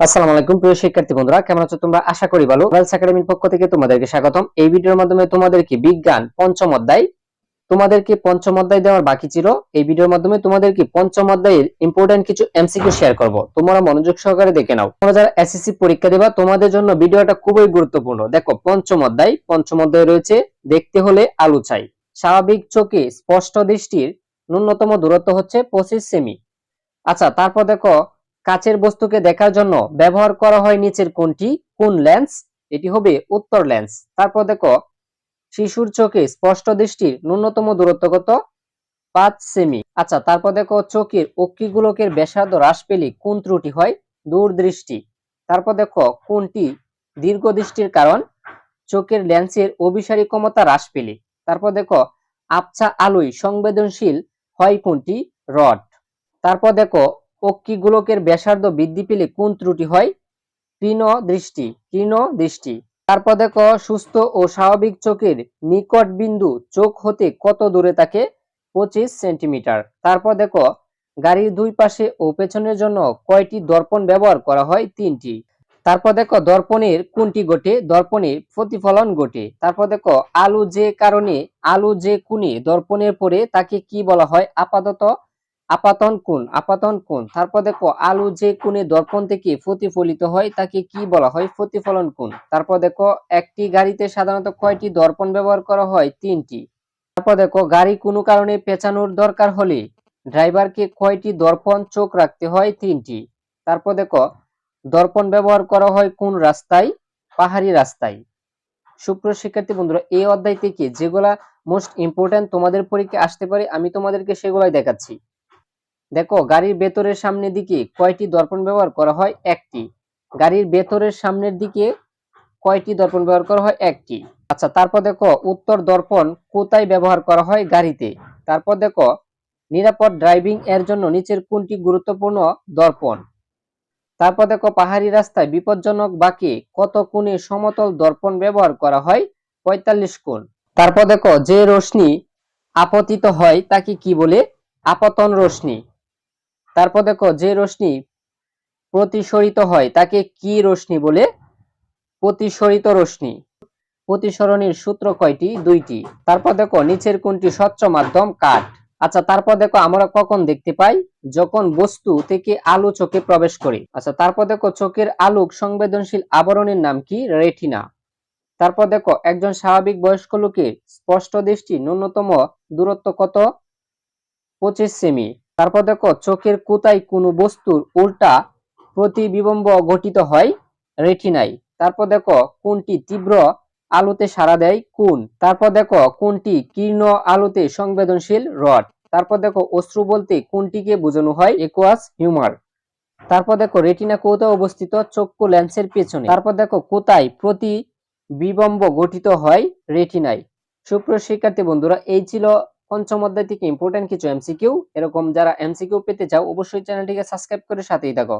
আসসালামু আলাইকুম, প্রিয় শিক্ষার্থী বন্ধুরা, কেমন আছো তোমরা? আশা করি ভালো। ওয়েলস একাডেমির পক্ষ থেকে তোমাদেরকে স্বাগতম। এই ভিডিওর মাধ্যমে তোমাদেরকে বিজ্ঞান পঞ্চম অধ্যায়, তোমাদেরকে পঞ্চম অধ্যায় দেওয়ার বাকি ছিল। এই ভিডিওর মাধ্যমে তোমাদেরকে পঞ্চম অধ্যায়ের ইম্পর্টেন্ট কিছু এমসিকিউ শেয়ার করব। তোমরা মনোযোগ সহকারে দেখে নাও। তোমরা যারা এসএসসি পরীক্ষা দেবা, তোমাদের জন্য ভিডিওটা খুবই গুরুত্বপূর্ণ। দেখো, পঞ্চম অধ্যায় পঞ্চম অধ্যায় রয়েছে, দেখতে হলে আলু চাই। স্বাভাবিক চোখে স্পষ্ট দৃষ্টির ন্যূনতম দূরত্ব হচ্ছে পঁচিশ সেমি। আচ্ছা তারপর দেখো কাচের বস্তুকে দেখার জন্য ব্যবহার করা হয় নিচের কোনটি? কোন লেন্স? এটি হবে উত্তর লেন্স। তারপর দেখো, শিশুর চোখে স্পষ্ট দৃষ্টির ন্যূনতম দূরত্ব কত? পাঁচ সেমি। আচ্ছা তারপর দেখো, চোখের অক্ষিগোলকের ব্যাসার্ধ হ্রাস পেলে কোন ত্রুটি হয়? দূরদৃষ্টি। তারপর দেখো, কোনটি দীর্ঘ দৃষ্টির কারণ? চোখের লেন্সের অভিসারী ক্ষমতা হ্রাস পেলে। তারপর দেখো, আবছা আলোয় সংবেদনশীল হয় কোনটি? রড। তারপর দেখো অক্ষিগোলকের ব্যাসার্ধ বৃদ্ধি পেলে কোন ত্রুটি হয়? কৃণ দৃষ্টি কৃণ দৃষ্টি তারপর দেখো, সুস্থ ও স্বাভাবিক চোখের নিকট বিন্দু চোখ হতে কত দূরে থাকে পঁচিশ সেন্টিমিটার। তারপর দেখো, গাড়ির দুই পাশে ও পেছনের জন্য কয়টি দর্পণ ব্যবহার করা হয়? তিনটি। তারপর দেখো, দর্পণের কোনটি ঘটে? দর্পণে প্রতিফলন ঘটে। তারপর দেখো, আলু যে কারণে, আলু যে কোণে দর্পণের পরে তাকে কি বলা হয়? আপাতত আপাতন কোণ আপাতন কোণ। তারপর দেখো, আলু যে কোণে দর্পণ থেকে প্রতিফলিত হয়, তাকে কি বলা হয়? প্রতিফলন কোণ। তারপর দেখো, একটি গাড়িতে সাধারণত কয়টি দর্পণ ব্যবহার করা হয়? তিনটি। তারপর দেখো, গাড়ি কোনো কারণে পেঁচানোর দরকার হলে ড্রাইভারকে কয়টি দর্পণ চোখ রাখতে হয়? তিনটি। তারপর দেখো, দর্পণ ব্যবহার করা হয় কোন রাস্তায়? পাহাড়ি রাস্তায়। সুপ্রিয় শিক্ষার্থী বন্ধুরা, এই অধ্যায় থেকে যেগুলা মোস্ট ইম্পর্টেন্ট তোমাদের পরীক্ষা আসতে পারে, আমি তোমাদেরকে সেগুলাই দেখাচ্ছি। দেখো, গাড়ির ভেতরের সামনের দিকে কয়টি দর্পণ ব্যবহার করা হয়? একটি। গাড়ির ভেতরের সামনের দিকে কয়টি দর্পণ ব্যবহার করা হয়? একটি। আচ্ছা তারপর দেখো, উত্তর দর্পণ কোথায় ব্যবহার করা হয় গাড়িতে? তারপর দেখো, নিরাপদ ড্রাইভিং এর জন্য নিচের কোনটি গুরুত্বপূর্ণ দর্পণ? তারপর দেখো, পাহাড়ি রাস্তায় বিপজ্জনক বাকি কত কোণে সমতল দর্পণ ব্যবহার করা হয়? পঁয়তাল্লিশ কোণ। তারপর দেখো, যে রশ্মি আপতিত হয় তাকে কি বলে? আপতন রশ্মি। তারপর দেখো যে রশ্মি প্রতিসরিত হয়, তাকে কি রশ্মি বলে? প্রতিসরিত রশ্মি। প্রতিসরণের সূত্র কয়টি? দুইটি। তারপর দেখো নিচের কোনটি স্বচ্ছ মাধ্যম? কাঠ। আচ্ছা তারপর দেখো আমরা কখন দেখতে পাই? যখন বস্তু থেকে আলো চোখে প্রবেশ করে। আচ্ছা তারপর দেখো চোখের আলোক সংবেদনশীল আবরণের নাম কি? রেটিনা। তারপর দেখো একজন স্বাভাবিক বয়স্ক লোকের স্পষ্ট দৃষ্টি ন্যূনতম দূরত্ব কত? পঁচিশ সেমি। তারপর দেখো, চোখের কোথায় কোনো বস্তুর উল্টা প্রতিবিম্ব গঠিত হয়? রেটিনাই। তারপর দেখো, কোনটি তীব্র আলোতে সাড়া দেয়? কোন? তারপর দেখো, কোনটি কীর্ণ আলোতে সংবেদনশীল? রড। তারপর দেখো, অশ্রু বলতে কোনটিকে বোঝানো হয়? Aqueous humour. তারপর দেখো, রেটিনা কোথায় অবস্থিত? চক্ষু লেন্সের পেছনে। তারপর দেখো, কোথায় প্রতি বিবম্ব গঠিত হয়? রেটিনাই। সুপ্রিয় শিক্ষার্থী বন্ধুরা, এই ছিল পঞ্চম অধ্যায় থেকে ইম্পর্টেন্ট কিছু এমসিকিউ এরকম যারা এমসিকিউ পেতে চাও, অবশ্যই চ্যানেলটিকে সাবস্ক্রাইব করে সাথেই থাকো।